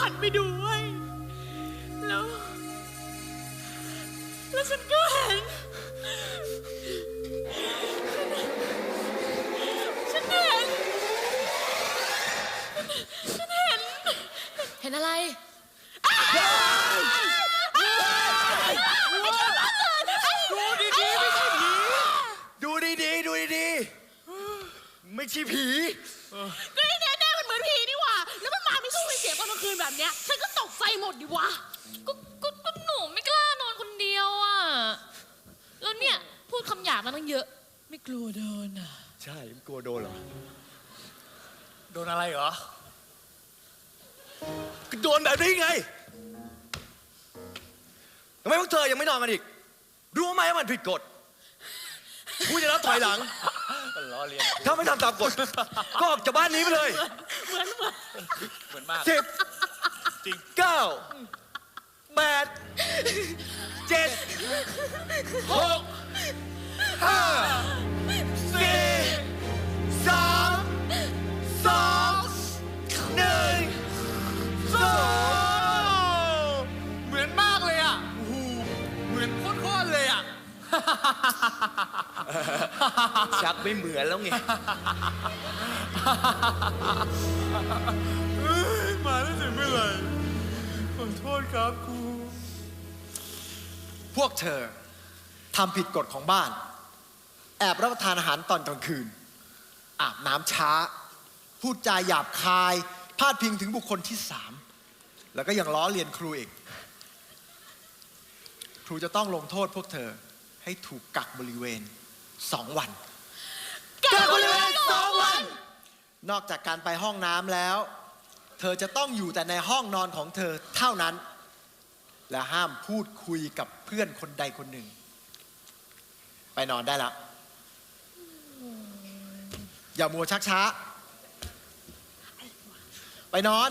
ฉันก็เลยรีบหันไปดูเว้ย มาตั้งเยอะ ไม่กลัวโดนอะ ใช่กลัวโดนเหรอ โดนอะไรเหรอก็โดนแบบนี้ไงทำไมพวกเธอยังไม่นอนกันอีก รู้ไหมว่ามันผิดกฎกูจะนับถอยหลัง ล้อเลียนถ้าไม่ทำตามกฎ ก็ออกจากบ้านนี้ไปเลย เหมือนเหมือนเหมือนมากสิบจริงเก้าแปดเจ็ดหก ห้าสี่สามสองหนึ่งสองเหมือนมากเลยอะโอ้โหเหมือนโคตรๆเลยอะ ชักไม่เหมือนแล้วไงมาตั้งแต่เมื่อไหร่ขอโทษครับครู พวกเธอทำผิดกฎของบ้าน แอบรับประทานอาหารตอนกลางคืน อาบน้ำช้า พูดจาหยาบคาย พาดพิงถึงบุคคลที่สามแล้วก็ยังล้อเลียนครูอีก ครูจะต้องลงโทษพวกเธอให้ถูกกักบริเวณสองวัน กักบริเวณสองวัน นอกจากการไปห้องน้ำแล้ว เธอจะต้องอยู่แต่ในห้องนอนของเธอเท่านั้น และห้ามพูดคุยกับเพื่อนคนใดคนหนึ่ง ไปนอนได้แล้ว อย่ามัวชักช้า ไปนอน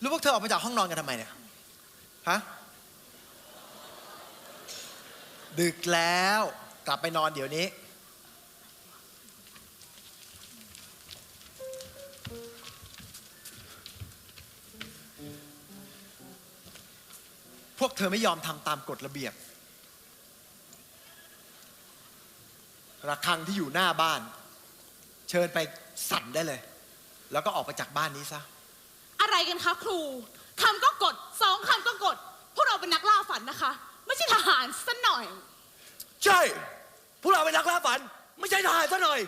รู้พวกเธอออกมาจากห้องนอนกันทำไมเนี่ย ฮะ ดึกแล้ว กลับไปนอนเดี๋ยวนี้ พวกเธอไม่ยอมทำตามกฎระเบียบ ระฆังที่อยู่หน้าบ้าน เชิญไปสั่นได้เลย แล้วก็ออกไปจากบ้านนี้ซะ อะไรกันคะครูคำก็กดสองคำก็กด พวกเราเป็นนักล่าฝันนะคะ ไม่ใช่ทหารสัหน่อย ใช่ พวกเราเป็นนักล่าฝัน ไม่ใช่ทหารซะหน่อย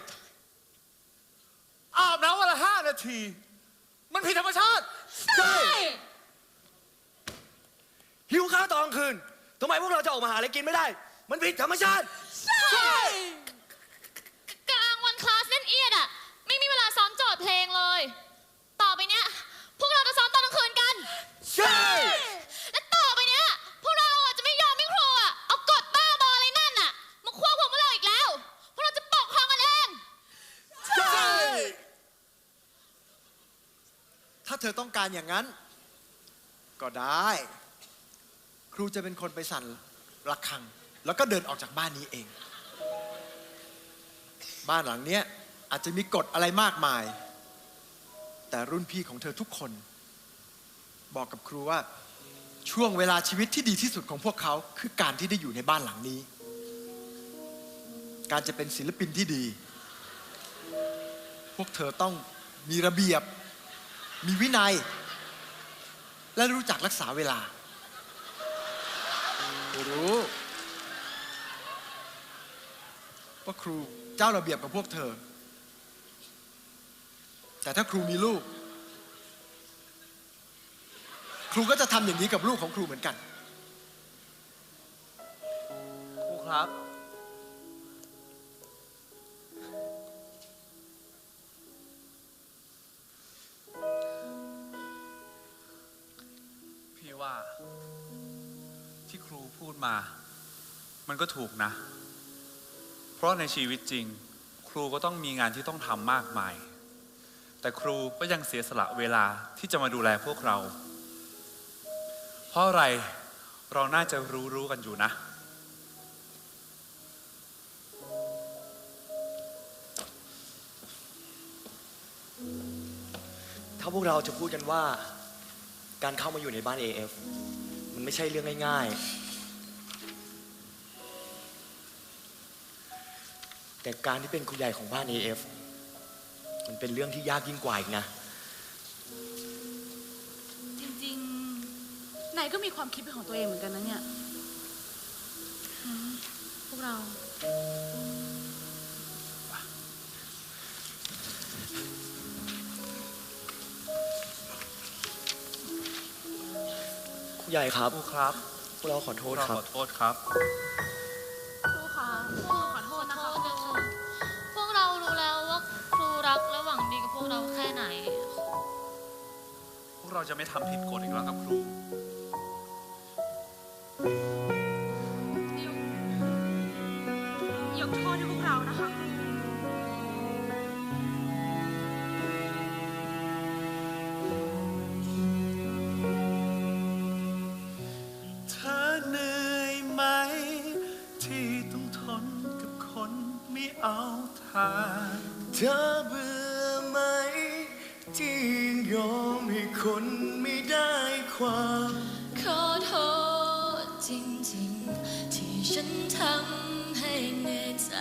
อาบน้ำวันละห้านาที มันผิดธรรมชาติ ใช่ หิวข้าวตอนกลางคืนทำไมพวกเราจะออกมาหาอะไรกินไม่ได้ มันผิดธรรมชาติ ใช่ กลางวันคลาสเล่นเอียดอะ ไม่มีเวลาซ้อมโจทย์เพลงเลย ต่อไปเนี้ย พวกเราจะซ้อมตอนกลางคืนกัน ใช่ และต่อไปเนี้ย พวกเราอะจะไม่ยอมให้ครูอะ เอากฎบ้าบออะไรนั่นอะ มาควบคุมพวกเราอีกแล้ว พวกเราจะปกครองกันเอง ใช่ ถ้าเธอต้อง การอย่างนั้น ก็ได้ ครูจะเป็นคนไปสั่นระฆัง แล้วก็เดินออกจากบ้านนี้เอง บ้านหลังเนี้ยอาจจะมีกฎอะไรมากมาย แต่รุ่นพี่ของเธอทุกคน บอกกับครูว่าช่วงเวลาชีวิตที่ดีที่สุดของพวกเขาคือการที่ได้อยู่ในบ้านหลังนี้ การจะเป็นศิลปินที่ดี พวกเธอต้องมีระเบียบ มีวินัย และรู้จักรักษาเวลา รู้ ว่าครูเจ้าระเบียบกับพวกเธอ แต่ถ้าครูมีลูก ครูก็จะทำอย่างนี้กับลูกของครูเหมือนกัน ครูครับ พูดมา มันก็ถูกนะ เพราะในชีวิตจริง ครูก็ต้องมีงานที่ต้องทำมากมาย แต่ครูก็ยังเสียสละเวลาที่จะมาดูแลพวกเรา เพราะอะไรเราน่าจะรู้รู้กันอยู่นะ ถ้าพวกเราจะพูดกันว่า การเข้ามาอยู่ในบ้าน AF มันไม่ใช่เรื่องง่ายๆ แต่การที่เป็นคุณใหญ่ของบ้าน AF มันเป็นเรื่องที่ยากยิ่งกว่าอีกนะ จริงๆนายก็มีความคิดเป็นของตัวเองเหมือนกันนะเนี่ยอืมพวกเราคุณใหญ่ครับครูครับ พวกเราขอโทษเราครัขบ อโทษครับ จะไม่ทำผิดกฎอีกแล้วครับครู ยอมให้คนไม่ได้ความ ขอโทษจริงๆ ที่ฉันทำให้เหนื่อยใจ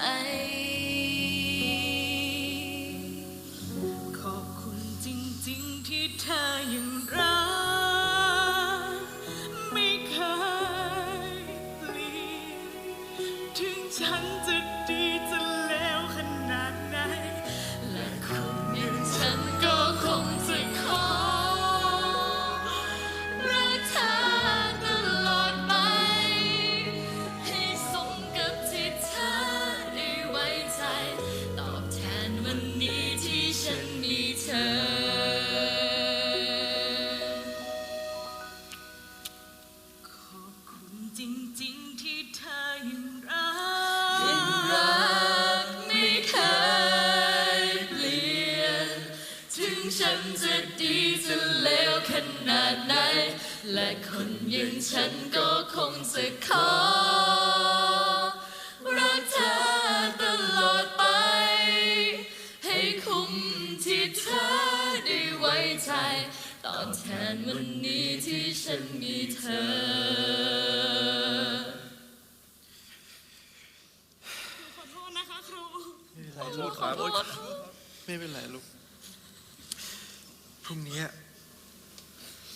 นจะดีจะเลวขนาดไหน และคนอย่างฉันก็คงจะขอรักเธอตลอดไป ให้คุ้มที่เธอได้ไว้ใจ ตอบแทนวันนี้ที่ฉันมีเธอขอโทษนะคะครูขอโทษไม่เป็นไรลูก พรุ่งนี้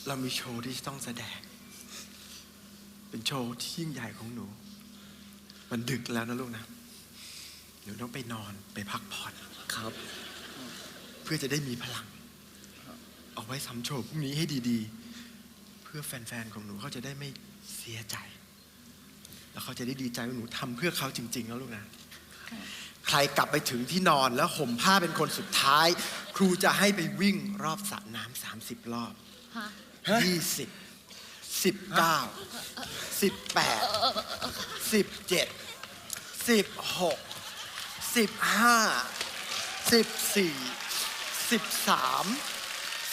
เรามีโชว์ที่จะต้องแสดง เป็นโชว์ที่ยิ่งใหญ่ของหนู มันดึกแล้วนะลูกนะ หนูต้องไปนอนไปพักผ่อนครับ เพื่อจะได้มีพลัง เอาไว้ซ้ำโชว์พรุ่งนี้ให้ดีๆ เพื่อแฟนๆของหนูเขาจะได้ไม่เสียใจ แล้วเขาจะได้ดีใจว่าหนูทำเพื่อเขาจริง ๆ แล้วลูกนะ ใครกลับไปถึงที่นอนแล้วห่มผ้าเป็นคนสุดท้าย ครูจะให้ไปวิ่งรอบสระน้ำสามสิบรอบฮะยี่สิบสิบเก้าสิบแปดสิบเจ็ดสิบหกสิบห้าสิบสี่สิบสาม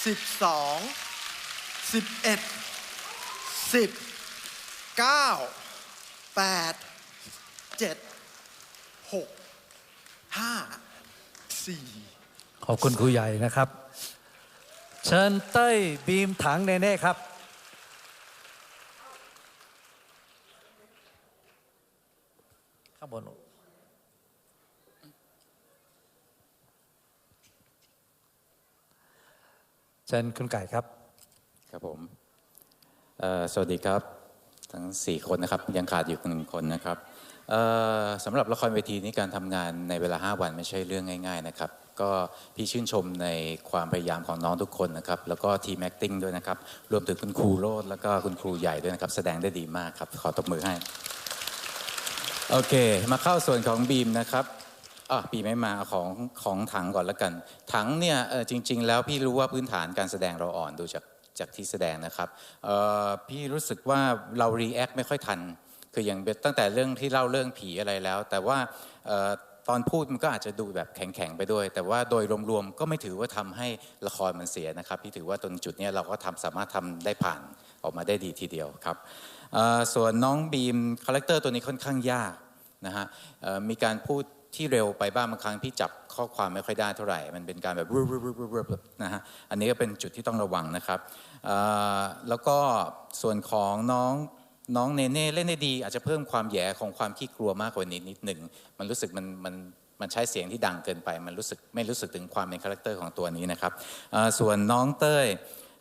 สิบสองสิบเอ็ดสิบเก้าแปดเจ็ดหก ห้าสี่ขอบคุณครูใหญ่นะครับ เชิญเต้ยบีมถังเนเน่ครับ ข้างบนลูกเชิญคุณไก่ครับ ครับผมเอ่อสวัสดีครับ ทั้ง 4 คนนะครับ ยังขาดอยู่หนึ่งคนนะครับเอ่อ สำหรับละครเวทีนี้การทำงานในเวลา 5 วันไม่ใช่เรื่องง่าย ๆ นะครับ ก็พี่ชื่นชมในความพยายามของน้องทุกคนนะครับ แล้วก็ทีมแอคติ้งด้วยนะครับ รวมถึงคุณครูโรดแล้วก็คุณครูใหญ่ด้วยนะครับ แสดงได้ดีมากครับ ขอตบมือให้ โอเค มาเข้าส่วนของบีมนะครับอะบีไม่มาของของถังก่อนล้วกัน ถังเนี่ยจริง ๆ แล้วพี่รู้ว่าพื้นฐานการแสดงเราอ่อนดูจากจากที่แสดงนะครับพี่รู้สึกว่าเรารีแอคไม่ค่อยทัน คืออย่างตั้งแต่เรื่องที่เล่าเรื่องผีอะไรแล้ว แต่ว่าตอนพูดมันก็อาจจะดูแบบแข็งๆไปด้วย แต่ว่าโดยรวมๆก็ไม่ถือว่าทำให้ละครมันเสียนะครับพี่ถือว่าตรงจุดนี้เราก็ทำสามารถทำได้ผ่านออกมาได้ดีทีเดียวครับส่วนน้องบีมคาแรคเตอร์ตัวนี้ค่อนข้างยากนะฮะมีการพูดที่เร็วไปบ้างบางครั้งพี่จับข้อความไม่ค่อยได้เท่าไหร่ มันเป็นการแบบรึบรึบรึบรึบรึบรึบนะฮะอันนี้ก็เป็นจุดที่ต้องระวังนะครับแล้วก็ส่วนของน้อง น้องเนเน่เล่นได้ดี อาจจะเพิ่มความแหย่ของความขี้กลัวมากกว่านี้นิดหนึ่งมันรู้สึกมันมันมันใช้เสียงที่ดังเกินไป มันรู้สึกไม่รู้สึกถึงความเป็นคาแรคเตอร์ของตัวนี้นะครับเอ่อส่วนน้องเต้ย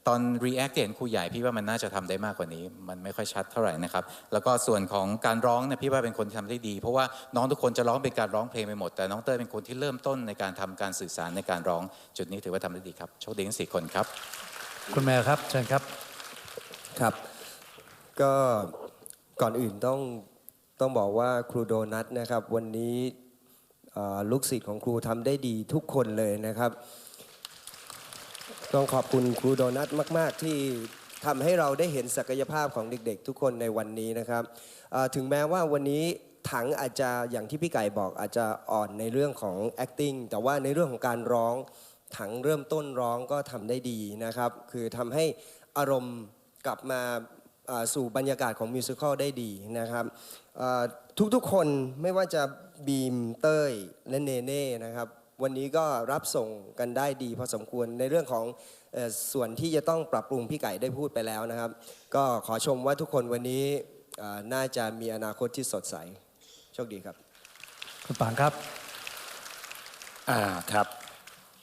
ตอน react ที่เห็นครูใหญ่พี่ว่ามันน่าจะทำได้มากกว่านี้ มันไม่ค่อยชัดเท่าไหร่นะครับแล้วก็ส่วนของการร้องเนี่ยพี่ว่าเป็นคนที่ทำได้ดี เพราะว่าน้องทุกคนจะร้องเป็นการร้องเพลงไปหมด แต่น้องเต้ยเป็นคนที่เริ่มต้นในการทำการสื่อสารในการร้องจุดนี้ถือว่าทำได้ดีครับโชคดีทั้งสี่คนครับ คุณแมวครับเชิญครับครับ ก็ก่อนอื่นต้องต้องบอกว่าครูโดนัทนะครับ วันนี้ลูกศิษย์ของครูทำได้ดีทุกคนเลยนะครับ ต้องขอบคุณครูโดนัทมาก ๆ ที่ทำให้เราได้เห็นศักยภาพของเด็ก ๆ ทุกคนในวันนี้นะครับถึงแม้ว่าวันนี้ถังอาจจะอย่างที่พี่ไก่บอกอาจจะอ่อนในเรื่องของ acting แต่ว่าในเรื่องของการร้องถังเริ่มต้นร้องก็ทำได้ดีนะครับ คือทำให้อารมณ์กลับมา สู่บรรยากาศของมิวสิควลได้ดีนะครับอ่าทุกๆคนไม่ว่าจะบีมเต้ยและเนเน่นะครับวันนี้ก็รับส่งกันได้ดีพอสมควรในเรื่องของเอ่อส่วนที่จะต้องปรับปรุงพี่ไก่ได้พูดไปแล้วนะครับ ก็ขอชมว่าทุกคนวันนี้อ่าน่าจะมีอนาคตที่สดใส โชคดีครับ คุณปางครับ อ่าครับ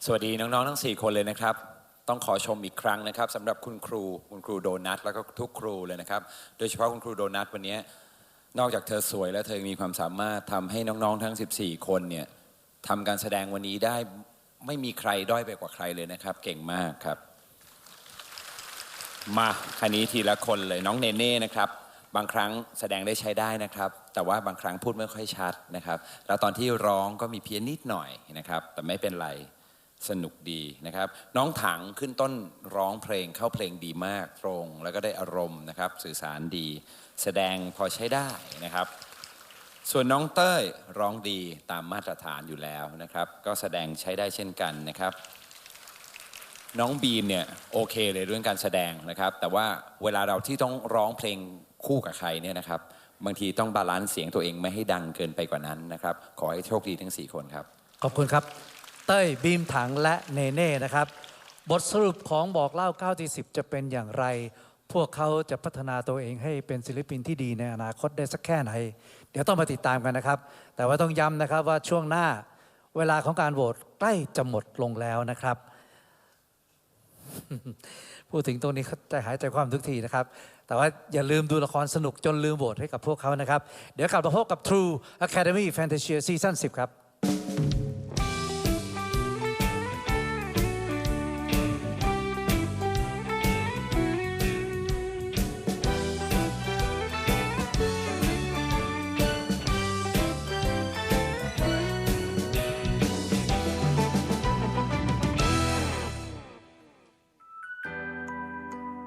สวัสดีน้องๆทั้ง 4 คนเลยนะครับ ต้องขอชมอีกครั้งนะครับสำหรับคุณครูคุณครูโดนัทแล้วก็ทุกครูเลยนะครับ โดยเฉพาะคุณครูโดนัทวันนี้นอกจากเธอสวยแล้วเธอยังมีความสามารถทำให้น้องๆทั้ง 14 คนเนี่ยทำการแสดงวันนี้ได้ไม่มีใครด้อยไปกว่าใครเลยนะครับ เก่งมากครับ มาคันนี้ทีละคนเลยน้องเนเน่นะครับ บางครั้งแสดงได้ใช้ได้นะครับ แต่ว่าบางครั้งพูดไม่ค่อยชัดนะครับ แล้วตอนที่ร้องก็มีเพี้ยนนิดหน่อยนะครับ แต่ไม่เป็นไร สนุกดีนะครับ น้องถังขึ้นต้นร้องเพลงเข้าเพลงดีมากตรง แล้วก็ได้อารมณ์นะครับ สื่อสารดี แสดงพอใช้ได้นะครับ ส่วนน้องเต้ยร้องดีตามมาตรฐานอยู่แล้วนะครับ ก็แสดงใช้ได้เช่นกันนะครับ น้องบีมเนี่ยโอเคเลยเรื่องการแสดงนะครับ แต่ว่าเวลาเราที่ต้องร้องเพลงคู่กับใครเนี่ยนะครับบางทีต้องบาลานซ์เสียงตัวเองไม่ให้ดังเกินไปกว่านั้นนะครับ ขอให้โชคดีทั้ง 4 คนครับ ขอบคุณครับ เต้ยบีมถังและเนเน่นะครับ บทสรุปของบอกเล่า9ที่10 จะเป็นอย่างไร พวกเขาจะพัฒนาตัวเองให้เป็นศิลปินที่ดีในอนาคตได้สักแค่ไหน เดี๋ยวต้องมาติดตามกันนะครับ แต่ว่าต้องย้ำนะครับว่าช่วงหน้าเวลาของการโหวตใกล้จะหมดลงแล้วนะครับ พูดถึงตรงนี้เขาใจหายใจความทุกทีนะครับ แต่ว่าอย่าลืมดูละครสนุกจนลืมโหวตให้กับพวกเขานะครับ เดี๋ยวกลับมาพบกับ True Academy Fantasia Season 10 ครับ